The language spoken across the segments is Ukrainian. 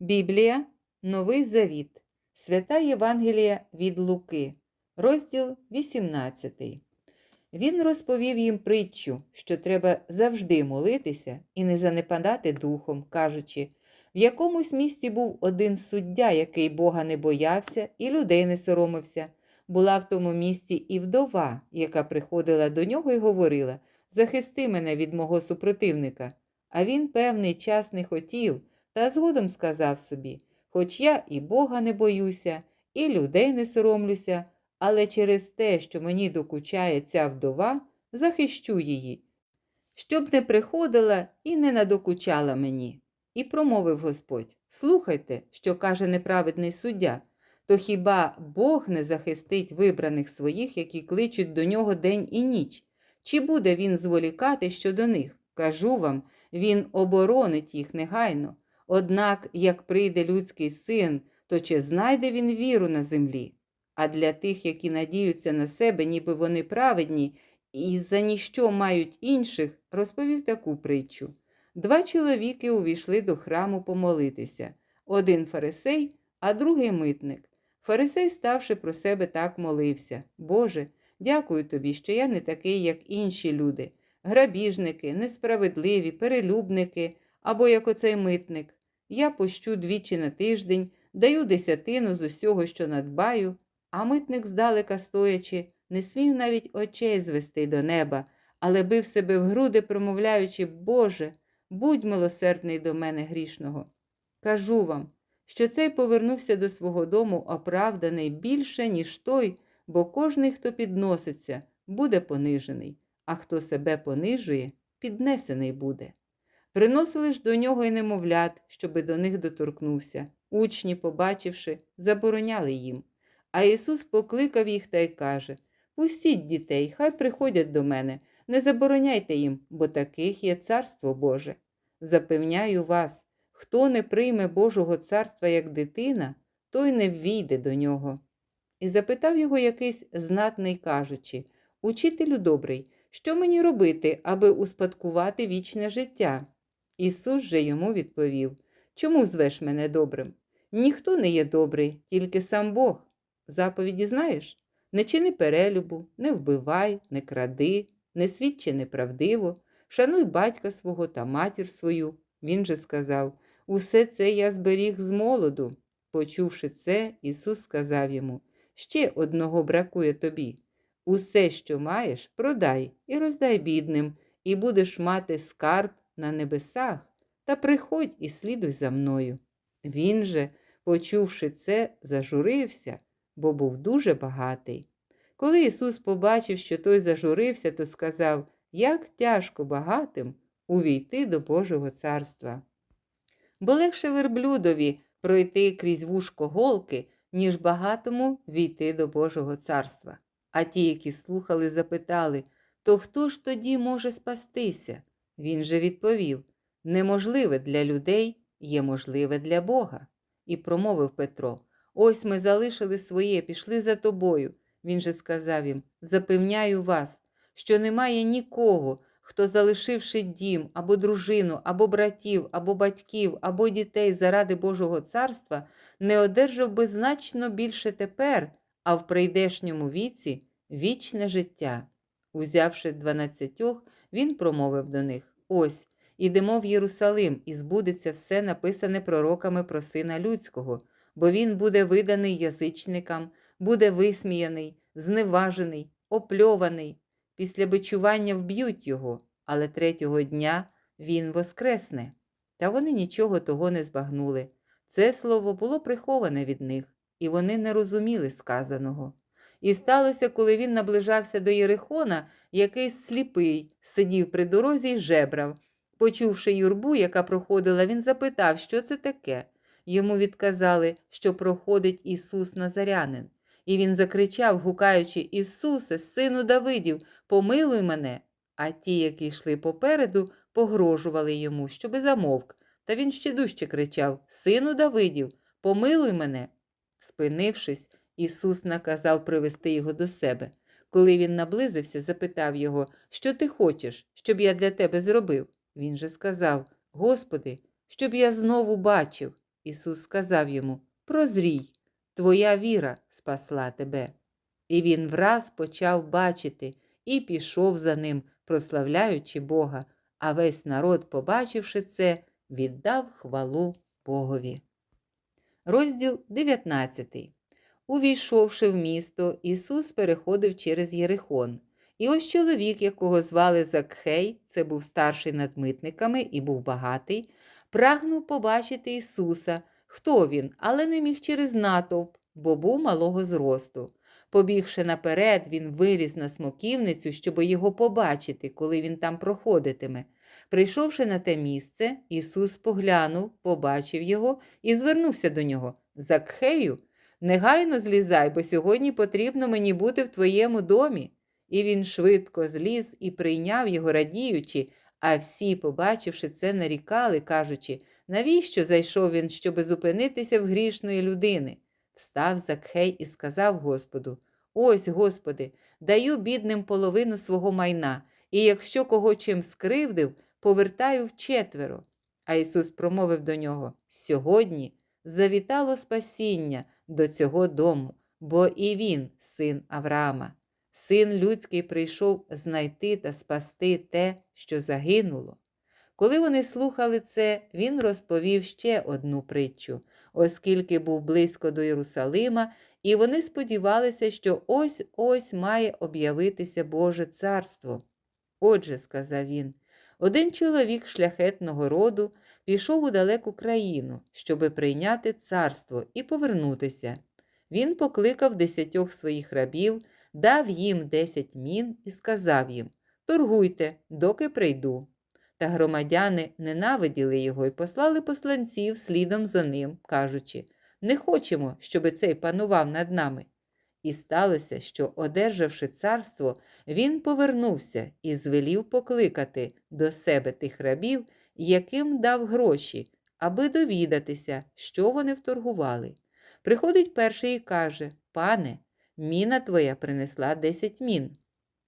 Біблія, Новий Завіт, Свята Євангелія від Луки, розділ 18. Він розповів їм притчу, що треба завжди молитися і не занепадати духом, кажучи, в якомусь місті був один суддя, який Бога не боявся і людей не соромився. Була в тому місті і вдова, яка приходила до нього і говорила: Захисти мене від мого супротивника. А він певний час не хотів, та згодом сказав собі: Хоч я і Бога не боюся, і людей не соромлюся, але через те, що мені докучає ця вдова, захищу її, щоб не приходила і не надокучала мені. І промовив Господь: Слухайте, що каже неправедний суддя. То хіба Бог не захистить вибраних своїх, які кличуть до нього день і ніч? Чи буде він зволікати щодо них? Кажу вам, він оборонить їх негайно. Однак, як прийде людський син, то чи знайде він віру на землі? А для тих, які надіються на себе, ніби вони праведні, і за ніщо мають інших, розповів таку притчу. Два чоловіки увійшли до храму помолитися один фарисей, а другий митник. Фарисей, ставши про себе, так молився Боже, дякую тобі, що я не такий, як інші люди, грабіжники, несправедливі, перелюбники або як оцей митник. Я пощу двічі на тиждень, даю десятину з усього, що надбаю, а митник, здалека стоячи, не смів навіть очей звести до неба, але бив себе в груди, промовляючи, Боже, будь милосердний до мене грішного. Кажу вам, що цей повернувся до свого дому оправданий більше, ніж той, бо кожний, хто підноситься, буде понижений, а хто себе понижує, піднесений буде. Приносили ж до нього й немовлят, щоби до них доторкнувся. Учні, побачивши, забороняли їм. А Ісус покликав їх та й каже Пустіть дітей, хай приходять до мене, не забороняйте їм, бо таких є Царство Боже. Запевняю вас, хто не прийме Божого царства як дитина, той не ввійде до нього. І запитав його якийсь знатний, кажучи Учителю добрий, що мені робити, аби успадкувати вічне життя? Ісус же йому відповів Чому звеш мене добрим? Ніхто не є добрий, тільки сам Бог. Заповіді знаєш? Не чини перелюбу, не вбивай, не кради, не свідчи неправдиво, шануй батька свого та матір свою. Він же сказав Усе це я зберіг з молоду. Почувши це, Ісус сказав йому Ще одного бракує тобі. Усе, що маєш, продай і роздай бідним, і будеш мати скарб на небесах, та приходь і слідуй за мною. Він же, почувши це, зажурився, бо був дуже багатий. Коли Ісус побачив, що той зажурився, то сказав, як тяжко багатим увійти до Божого царства. Бо легше верблюдові пройти крізь вушко голки, ніж багатому війти до Божого царства. А ті, які слухали, запитали то хто ж тоді може спастися? Він же відповів неможливе для людей є можливе для Бога. І промовив Петро Ось ми залишили своє, пішли за тобою. Він же сказав їм Запевняю вас, що немає нікого, хто, залишивши дім або дружину, або братів, або батьків, або дітей заради Божого царства, не одержав би значно більше тепер, а в прийдешньому віці вічне життя. Узявши дванадцятьох, він промовив до них Ось, ідемо в Єрусалим, і збудеться все написане пророками про сина людського, бо він буде виданий язичникам, буде висміяний, зневажений, опльований. Після бичування вб'ють його, але третього дня він воскресне. Та вони нічого того не збагнули. Це слово було приховане від них, і вони не розуміли сказаного. І сталося, коли він наближався до Єрихона, якийсь сліпий сидів при дорозі й жебрав. Почувши юрбу, яка проходила, він запитав, що це таке. Йому відказали, що проходить Ісус Назарянин. І він закричав, гукаючи Ісусе, сину Давидів, помилуй мене. А ті, які йшли попереду, погрожували йому, щоби замовк. Та він ще дужче кричав Сину Давидів, помилуй мене. Спинившись, Ісус наказав привести його до себе. Коли він наблизився, запитав його, що ти хочеш, щоб я для тебе зробив. Він же сказав: Господи, щоб я знову бачив. Ісус сказав йому: Прозрій, твоя віра спасла тебе. І він враз почав бачити і пішов за ним, прославляючи Бога, а весь народ, побачивши це, віддав хвалу Богові. Розділ 19. Увійшовши в місто, Ісус переходив через Єрихон. І ось чоловік, якого звали Закхей, це був старший над митниками і був багатий, прагнув побачити Ісуса, хто він, але не міг через натовп, бо був малого зросту. Побігши наперед, він виліз на смоківницю, щоб його побачити, коли він там проходитиме. Прийшовши на те місце, Ісус поглянув, побачив його і звернувся до нього. Закхею, негайно злізай, бо сьогодні потрібно мені бути в твоєму домі. І він швидко зліз і прийняв його, радіючи, а всі, побачивши це, нарікали, кажучи, навіщо зайшов він, щоби зупинитися в грішної людини? Встав Закхей і сказав Господу: Ось, Господи, даю бідним половину свого майна, і якщо кого чим скривдив, повертаю вчетверо. А Ісус промовив до нього: Сьогодні завітало спасіння до цього дому, бо і він, син Авраама. Син людський прийшов знайти та спасти те, що загинуло. Коли вони слухали це, він розповів ще одну притчу, оскільки був близько до Єрусалима, і вони сподівалися, що ось ось має об'явитися Боже царство. Отже, сказав він, один чоловік шляхетного роду пішов у далеку країну, щоби прийняти царство і повернутися. Він покликав десятьох своїх рабів, дав їм десять мін і сказав їм Торгуйте, доки прийду. Та громадяни ненавиділи його і послали посланців слідом за ним, кажучи Не хочемо, щоби цей панував над нами. І сталося, що, одержавши царство, він повернувся і звелів покликати до себе тих рабів, яким дав гроші, аби довідатися, що вони вторгували. Приходить перший і каже: Пане, міна твоя принесла десять мін.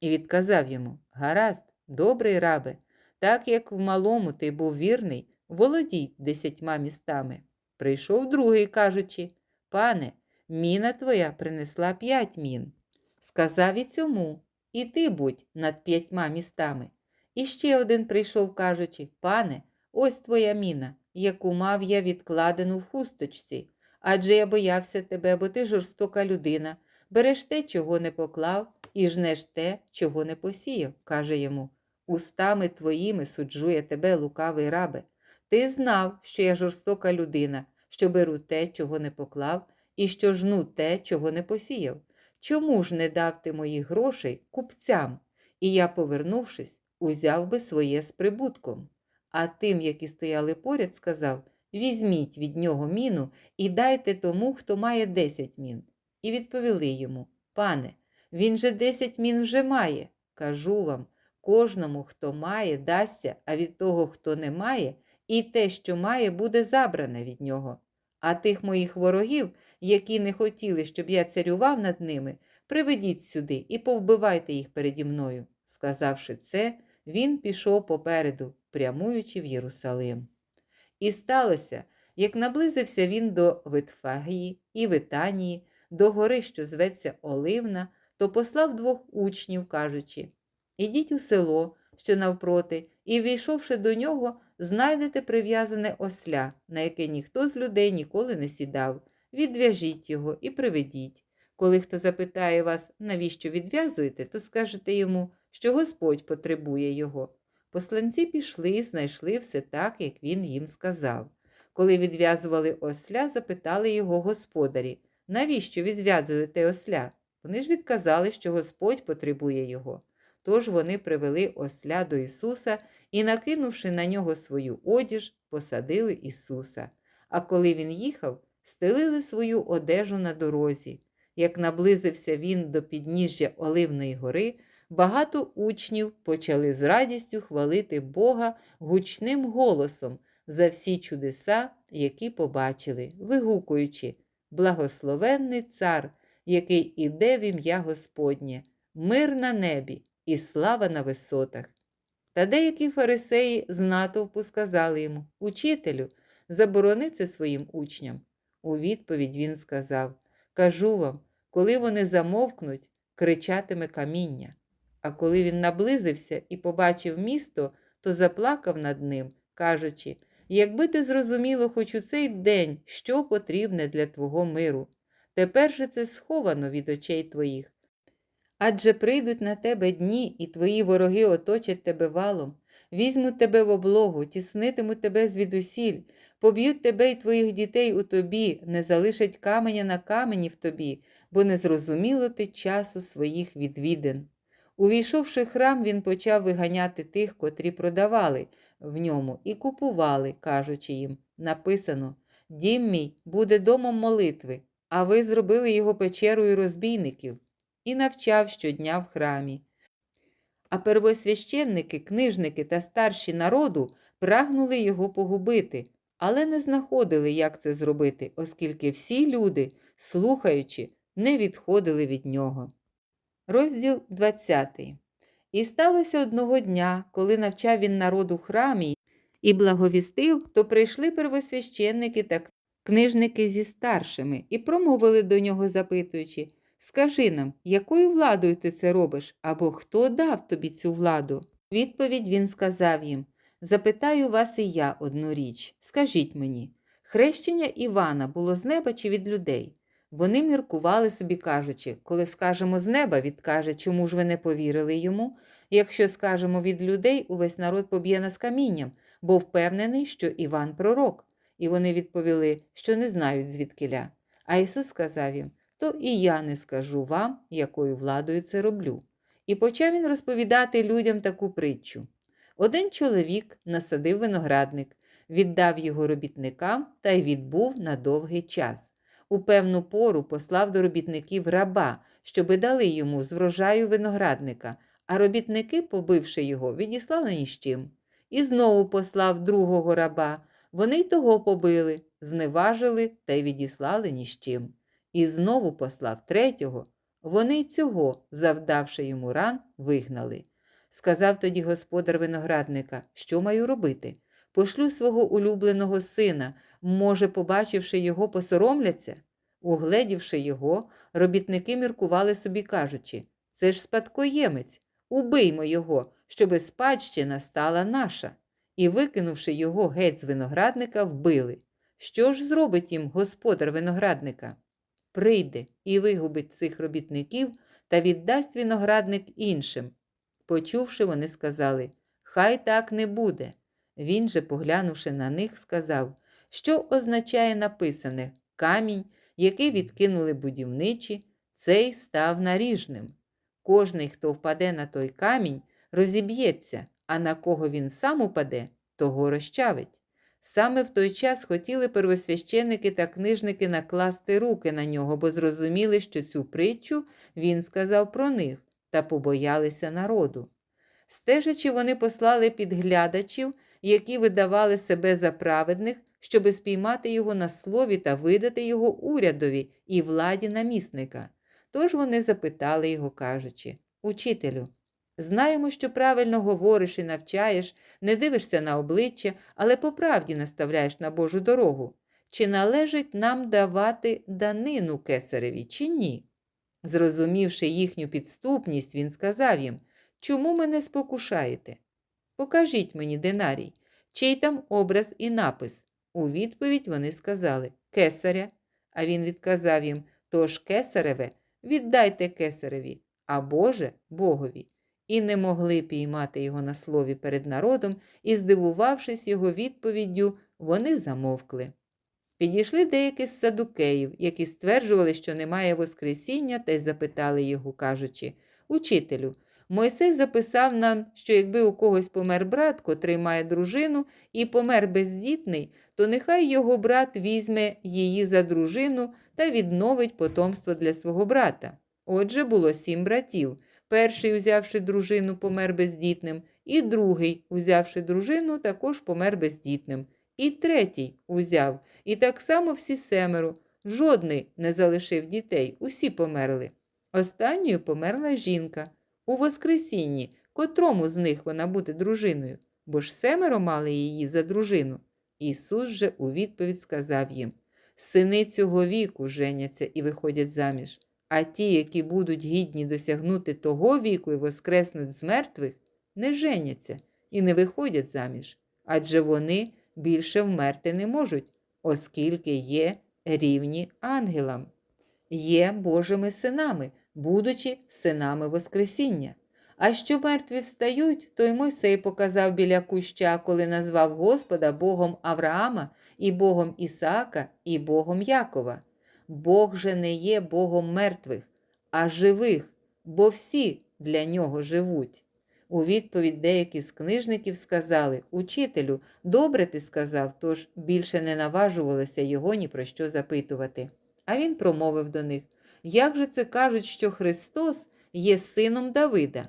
І відказав йому: Гаразд, добрий рабе, так як в малому ти був вірний, володій десятьма містами. Прийшов другий, кажучи: Пане, міна твоя принесла п'ять мін. Сказав і цьому, і ти будь над п'ятьма містами. І ще один прийшов, кажучи: Пане, ось твоя міна, яку мав я відкладену в хусточці. Адже я боявся тебе, бо ти жорстока людина, береш те, чого не поклав, і жнеш те, чого не посіяв, каже йому. Устами твоїми суджу я тебе, лукавий рабе. Ти знав, що я жорстока людина, що беру те, чого не поклав, і що жну те, чого не посіяв. Чому ж не дав ти моїх грошей купцям? І я, повернувшись, узяв би своє з прибутком. А тим, які стояли поряд, сказав Візьміть від нього міну і дайте тому, хто має десять мін. І відповіли йому Пане, він же десять мін вже має. Кажу вам кожному, хто має, дасться, а від того, хто не має, і те, що має, буде забране від нього. А тих моїх ворогів, які не хотіли, щоб я царював над ними, приведіть сюди і повбивайте їх переді мною. Сказавши це, він пішов попереду, прямуючи в Єрусалим. І сталося, як наблизився він до Витфагії і Витанії, до гори, що зветься Оливна, то послав двох учнів, кажучи Ідіть у село, що навпроти, і, війшовши до нього, знайдете прив'язане осля, на яке ніхто з людей ніколи не сідав. Відв'яжіть його і приведіть. Коли хто запитає вас, навіщо відв'язуєте, то скажете йому, що Господь потребує його. Посланці пішли і знайшли все так, як він їм сказав. Коли відв'язували осля, запитали його господарі, навіщо відв'язуєте осля? Вони ж відказали, що Господь потребує його. Тож вони привели осля до Ісуса і, накинувши на нього свою одіж, посадили Ісуса. А коли він їхав, стелили свою одежу на дорозі. Як наблизився він до підніжжя Оливної гори, багато учнів почали з радістю хвалити Бога гучним голосом за всі чудеса, які побачили, вигукуючи Благословенний цар, який іде в ім'я Господнє, мир на небі і слава на висотах. Та деякі фарисеї з натовпу сказали йому Учителю, Заборони це своїм учням. У відповідь він сказав: Кажу вам, коли вони замовкнуть, кричатиме каміння. А коли він наблизився і побачив місто, то заплакав над ним, кажучи: Якби ти зрозуміло хоч у цей день, що потрібне для твого миру, тепер же це сховано від очей твоїх. Адже прийдуть на тебе дні, і твої вороги оточать тебе валом, візьмуть тебе в облогу, тіснитимуть тебе звідусіль, поб'ють тебе і твоїх дітей у тобі, не залишать каменя на камені в тобі, бо не зрозуміло ти часу своїх відвідин. Увійшовши храм, він почав виганяти тих, котрі продавали в ньому і купували, кажучи їм, написано: Дім мій буде домом молитви, а ви зробили його печерою розбійників, і навчав щодня в храмі. А первосвященники, книжники та старші народу прагнули його погубити, але не знаходили, як це зробити, оскільки всі люди, слухаючи, не відходили від нього. Розділ 20. І сталося одного дня, коли навчав він народ у храмі і благовістив, то прийшли первосвященники та книжники зі старшими і промовили до нього, запитуючи Скажи нам, якою владою ти це робиш, або хто дав тобі цю владу? Відповідь він сказав їм Запитаю вас і я одну річ. Скажіть мені, хрещення Івана було з неба чи від людей? Вони міркували собі, кажучи, коли скажемо з неба, відкаже, чому ж ви не повірили йому. Якщо скажемо від людей, увесь народ поб'є нас камінням, бо впевнений, що Іван пророк. І вони відповіли, що не знають звідкиля. А Ісус сказав їм: То і я не скажу вам, якою владою це роблю. І почав він розповідати людям таку притчу. Один чоловік насадив виноградник, віддав його робітникам та й відбув на довгий час. У певну пору послав до робітників раба, щоби дали йому з врожаю виноградника, а робітники, побивши його, відіслали ні з чим. І знову послав другого раба. Вони й того побили, зневажили та й відіслали ні з чим. І знову послав третього. Вони й цього, завдавши йому ран, вигнали. Сказав тоді господар виноградника, що маю робити? Пошлю свого улюбленого сина, може, побачивши його, посоромляться? Угледівши його, робітники міркували собі, кажучи це ж спадкоємець, убиймо його, щоби спадщина стала наша. І, викинувши його геть з виноградника, вбили. Що ж зробить їм господар виноградника? Прийде і вигубить цих робітників та віддасть виноградник іншим. Почувши, вони сказали Хай так не буде. Він же, поглянувши на них, сказав, що означає написане камінь, який відкинули будівничі, цей став наріжним. Кожний, хто впаде на той камінь, розіб'ється, а на кого він сам упаде, того розчавить. Саме в той час хотіли первосвященники та книжники накласти руки на нього, бо зрозуміли, що цю притчу він сказав про них та побоялися народу. Стежачи, вони послали підглядачів, які видавали себе за праведних, щоби спіймати його на слові та видати його урядові і владі намісника. Тож вони запитали його, кажучи Учителю, знаємо, що правильно говориш і навчаєш, не дивишся на обличчя, але по правді наставляєш на Божу дорогу. Чи належить нам давати данину кесареві, чи ні? Зрозумівши їхню підступність, він сказав їм Чому мене спокушаєте? Покажіть мені динарій, чий там образ і напис. У відповідь вони сказали Кесаря. А він відказав їм Тож кесареве, віддайте кесареві, а Боже Богові. І не могли піймати його на слові перед народом, і, здивувавшись його відповіддю, вони замовкли. Підійшли деякі з садукеїв, які стверджували, що немає Воскресіння, та й запитали його, кажучи Учителю, Мойсей записав нам, що якби у когось помер брат, котрий має дружину, і помер бездітний, то нехай його брат візьме її за дружину та відновить потомство для свого брата. Отже, було сім братів. Перший, узявши дружину, помер бездітним, і другий, узявши дружину, також помер бездітним. І третій узяв, і так само всі семеро. Жодний не залишив дітей, усі померли. Останньою померла жінка. У Воскресінні, котрому з них вона буде дружиною, бо ж семеро мали її за дружину. Ісус же у відповідь сказав їм: Сини цього віку женяться і виходять заміж, а ті, які будуть гідні досягнути того віку і воскреснуть з мертвих, не женяться і не виходять заміж, адже вони більше вмерти не можуть, оскільки є рівні ангелам, є Божими синами, будучи синами Воскресіння. А що мертві встають, то й Мойсей показав біля куща, коли назвав Господа Богом Авраама, і Богом Ісаака, і Богом Якова. Бог же не є Богом мертвих, а живих, бо всі для нього живуть. У відповідь деякі з книжників сказали Учителю, добре ти сказав, тож більше не наважувалися його ні про що запитувати. А він промовив до них Як же це кажуть, що Христос є сином Давида?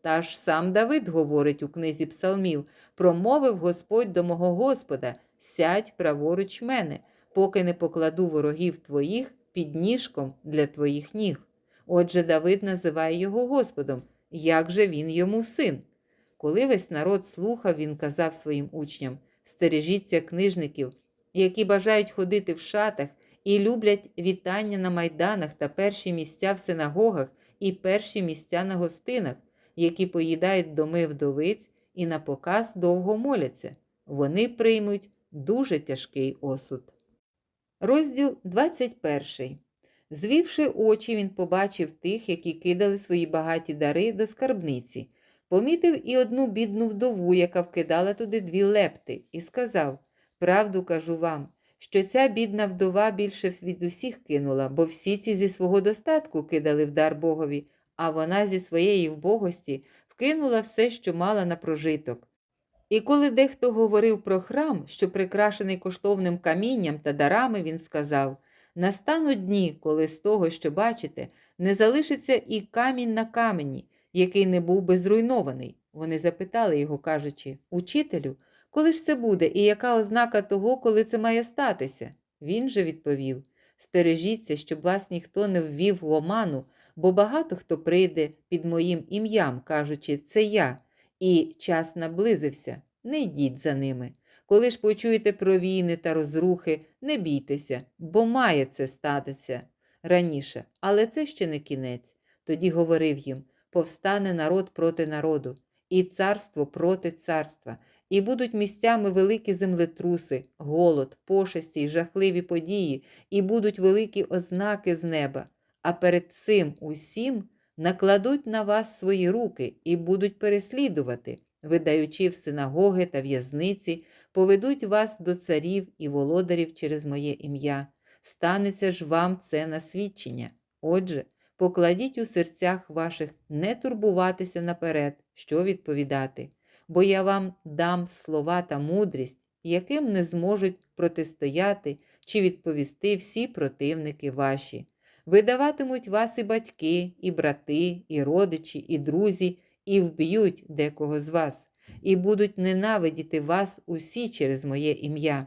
Та ж сам Давид говорить у книзі Псалмів промовив Господь до мого Господа, сядь праворуч мене, поки не покладу ворогів твоїх під ніжком для твоїх ніг. Отже, Давид називає його Господом, як же він йому син? Коли весь народ слухав, він казав своїм учням: стережіться книжників, які бажають ходити в шатах і люблять вітання на майданах та перші місця в синагогах і перші місця на гостинах, які поїдають доми вдовиць і на показ довго моляться. Вони приймуть дуже тяжкий осуд. Розділ 21. Звівши очі, він побачив тих, які кидали свої багаті дари до скарбниці. Помітив і одну бідну вдову, яка вкидала туди дві лепти, і сказав: Правду кажу вам, що ця бідна вдова більше від усіх кинула, бо всі ці зі свого достатку кидали в дар Богові, а вона зі своєї вбогості вкинула все, що мала на прожиток. І коли дехто говорив про храм, що прикрашений коштовним камінням та дарами, він сказав: Настануть дні, коли з того, що бачите, не залишиться і камінь на камені, який не був би зруйнований. Вони запитали його, кажучи, Учителю, коли ж це буде, і яка ознака того, коли це має статися? Він же відповів: Стережіться, щоб вас ніхто не ввів в оману, бо багато хто прийде під моїм ім'ям, кажучи, це я, і час наблизився, не йдіть за ними. Коли ж почуєте про війни та розрухи, не бійтеся, бо має це статися раніше, але це ще не кінець. Тоді говорив їм: повстане народ проти народу, і царство проти царства, і будуть місцями великі землетруси, голод, пошесті й жахливі події, і будуть великі ознаки з неба. А перед цим усім накладуть на вас свої руки і будуть переслідувати, видаючи в синагоги та в'язниці, поведуть вас до царів і володарів через моє ім'я. Станеться ж вам це на свідчення. Отже, покладіть у серцях ваших не турбуватися наперед, що відповідати, бо я вам дам слова та мудрість, яким не зможуть протистояти чи відповісти всі противники ваші. Видаватимуть вас і батьки, і брати, і родичі, і друзі, і вб'ють декого з вас, і будуть ненавидіти вас усі через моє ім'я.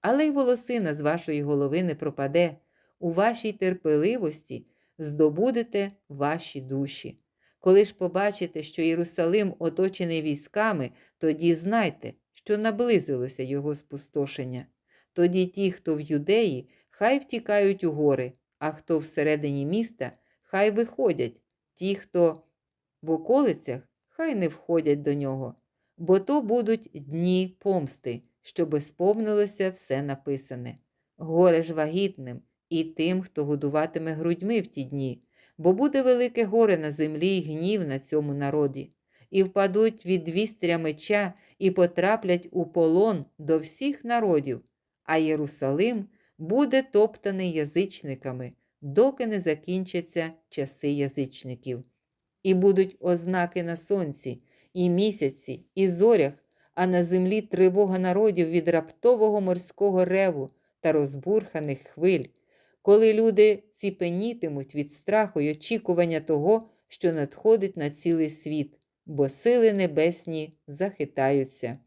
Але й волосина з вашої голови не пропаде, у вашій терпеливості здобудете ваші душі. Коли ж побачите, що Єрусалим оточений військами, тоді знайте, що наблизилося його спустошення. Тоді ті, хто в юдеї, хай втікають у гори, а хто всередині міста, хай виходять, ті, хто в околицях, хай не входять до нього, бо то будуть дні помсти, щоби сповнилося все написане. Горе ж вагітним і тим, хто годуватиме грудьми в ті дні, бо буде велике горе на землі й гнів на цьому народі, і впадуть від вістря меча і потраплять у полон до всіх народів, а Єрусалим буде топтаний язичниками, доки не закінчаться часи язичників. І будуть ознаки на сонці, і місяці, і зорях, а на землі тривога народів від раптового морського реву та розбурханих хвиль, коли люди ціпенітимуть від страху й очікування того, що надходить на цілий світ, бо сили небесні захитаються.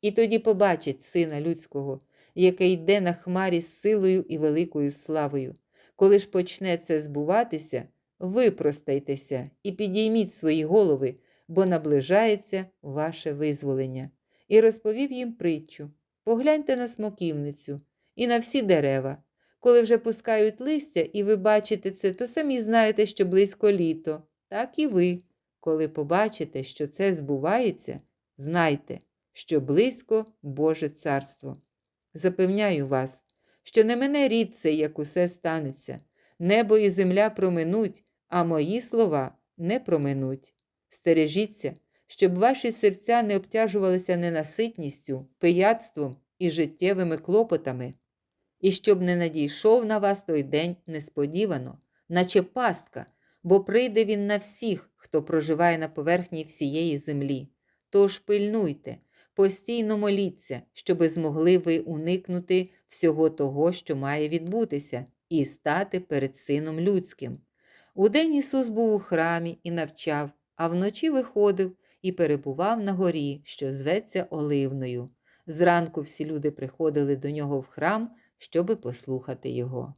І тоді побачать Сина Людського, який йде на хмарі з силою і великою славою. Коли ж почне це збуватися, випростайтеся і підійміть свої голови, бо наближається ваше визволення. І розповів їм притчу. Погляньте на смоківницю і на всі дерева. Коли вже пускають листя, і ви бачите це, то самі знаєте, що близько літо. Так і ви. Коли побачите, що це збувається, знайте, що близько Боже царство. Запевняю вас, що не мене рід цей, як усе станеться. Небо і земля проминуть, а мої слова не проминуть. Стережіться, щоб ваші серця не обтяжувалися ненаситністю, пияцтвом і життєвими клопотами, і щоб не надійшов на вас той день несподівано, наче пастка, бо прийде він на всіх, хто проживає на поверхні всієї землі. Тож пильнуйте, постійно моліться, щоби змогли ви уникнути всього того, що має відбутися, і стати перед Сином Людським. Удень Ісус був у храмі і навчав, а вночі виходив і перебував на горі, що зветься Оливною. Зранку всі люди приходили до нього в храм, щоби послухати його.